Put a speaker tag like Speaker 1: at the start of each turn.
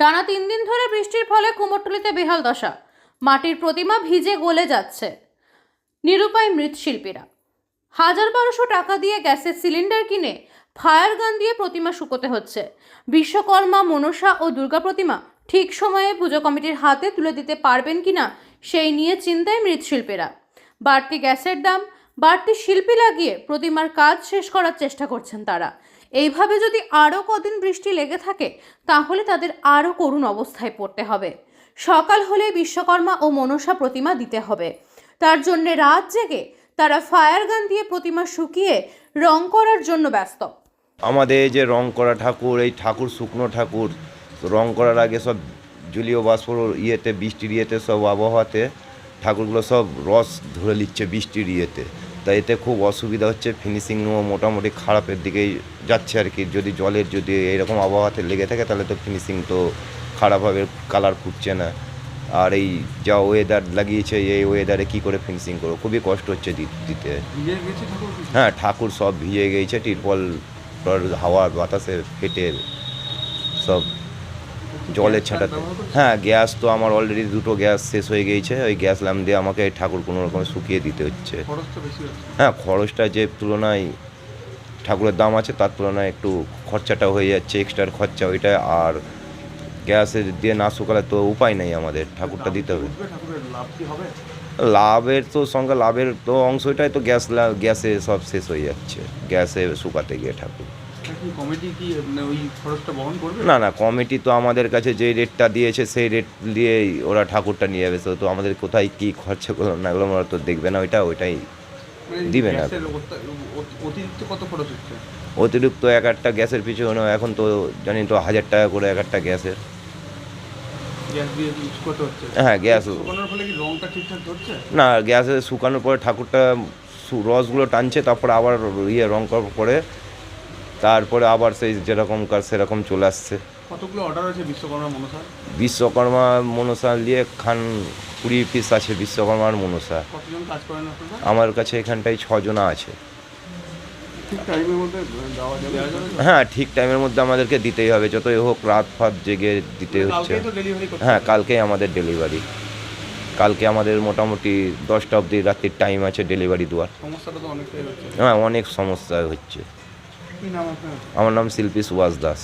Speaker 1: টানা তিন দিন ধরে বৃষ্টির ফলে কুমোরটুলিতে বেহাল দশা। মাটির প্রতিমা ভিজে গলে যাচ্ছে নিরুপায় মৃৎশিল্পীরা। হাজার বারোশো টাকা দিয়ে গ্যাসের সিলিন্ডার কিনে ফায়ার গান দিয়ে প্রতিমা শুকোতে হচ্ছে। বিশ্বকর্মা, মনসা ও দুর্গা প্রতিমা ঠিক সময়ে পুজো কমিটির হাতে তুলে দিতে পারবেন কিনা সেই নিয়ে চিন্তায় মৃৎশিল্পীরা। বাড়তি গ্যাসের দাম, বাড়তি শিল্পী লাগিয়ে প্রতিমার কাজ শেষ করার চেষ্টা করছেন তারা। এইভাবে যদি আরও কদিন বৃষ্টি লেগে থাকে, তাহলে তাদের আরও করুণ অবস্থায় পড়তে হবে। সকাল হলে বিশ্বকর্মা ও মনসা প্রতিমা দিতে হবে। তার জন্যে রাত জেগে তারা ফায়ার গান দিয়ে প্রতিমা শুকিয়ে রং করার জন্য ব্যস্ত।
Speaker 2: আমাদের যে রং করা ঠাকুর, এই ঠাকুর শুকনো ঠাকুর রং করার আগে সব জলীয় বাষ্পর ইয়েতে, বৃষ্টির ইয়েতে সব আবহাওয়াতে ঠাকুরগুলো সব রস ধরে নিচ্ছে বৃষ্টির ইয়েতে। তাই এতে খুব অসুবিধা হচ্ছে। ফিনিশিংও মোটামুটি খারাপের দিকেই যাচ্ছে আর কি। যদি জলের যদি এরকম আবহাওয়াতে লেগে থাকে তাহলে তো ফিনিশিং তো খারাপ হবে কালার ফুটছে না। আর এই যা ওয়েদার লাগিয়েছে এই ওয়েদারে কি করে ফিনিশিং করব? খুবই কষ্ট হচ্ছে দিতে? হ্যাঁ ঠাকুর সব ভিজে গেছে টিরপল টর হাওয়া বাতাসে ফেটে সব জলের ছাটাতে। হ্যাঁ গ্যাস তো আমার অলরেডি দুটো গ্যাস শেষ হয়ে গিয়েছে। ওই গ্যাস ল্যাম্প দিয়ে আমাকে ঠাকুর কোনো রকম শুকিয়ে দিতে হচ্ছে। হ্যাঁ খরচটা যে তুলনায় ঠাকুরের দাম আছে তার তুলনায় একটু খরচাটা হয়ে যাচ্ছে এক্সট্রার খরচা ওইটা। আর গ্যাসে দিয়ে না শুকালে তো উপায় নেই আমাদের ঠাকুরটা দিতে হবে। লাভের তো সঙ্গে লাভের তো অংশটাই তো গ্যাস গ্যাসে সব শেষ হয়ে যাচ্ছে গ্যাসে শুকাতে গিয়ে ঠাকুর।
Speaker 3: কমিটি কি মানে ওই খরচটা বহন করবে?
Speaker 2: না না কমিটি তো আমাদের কাছে যে রেটটা দিয়েছে সেই রেট দিয়েই ওরা ঠাকুরটা নিয়ে যাবে। তো আমাদের কোথায় কি খরচা করলাম না করলাম ওরা তো দেখবে না ওইটা ওইটাই
Speaker 3: মানে
Speaker 2: দিবে না।
Speaker 3: অতিরিক্ত কত খরচ হচ্ছে?
Speaker 2: অতিরিক্ত এক একটা গ্যাসের পিছনে এখন তো জানি তো হাজার টাকা করে এক একটা গ্যাসের। হ্যাঁ গ্যাস না গ্যাসে শুকানোর পরে ঠাকুরটা রসগুলো টানছে তারপরে আবার ইয়ে রং করার পরে তারপরে আবার সেই যেরকম কাজ সেরকম চলে আসছে।
Speaker 3: কতগুলো অর্ডার আছে বিশ্বকর্মা মনসা
Speaker 2: বিশ্বকর্মা মনসা দিয়ে খান কুড়ি পিস আছে বিশ্বকর্মার মনসা
Speaker 3: কতজন কাজ করেন
Speaker 2: আমার কাছে এখানটায় ছজনা আছে।
Speaker 3: ঠিক টাইমের মধ্যে দেওয়া যাবে। দেওয়া যাবে? তো?
Speaker 2: হ্যাঁ ঠিক টাইমের মধ্যে আমাদেরকে দিতেই হবে। যতই হোক রাত ফাত জেগে দিতে হচ্ছে। হ্যাঁ। কালকেই আমাদের ডেলিভারি কালকে আমাদের মোটামুটি দশটা অবধি রাত্রির টাইম আছে ডেলিভারি দেওয়ার।
Speaker 3: সমস্যাটা তো অনেকটাই
Speaker 2: হ্যাঁ অনেক সমস্যা হচ্ছে। আমার নাম শিল্পী সুভাষ দাস।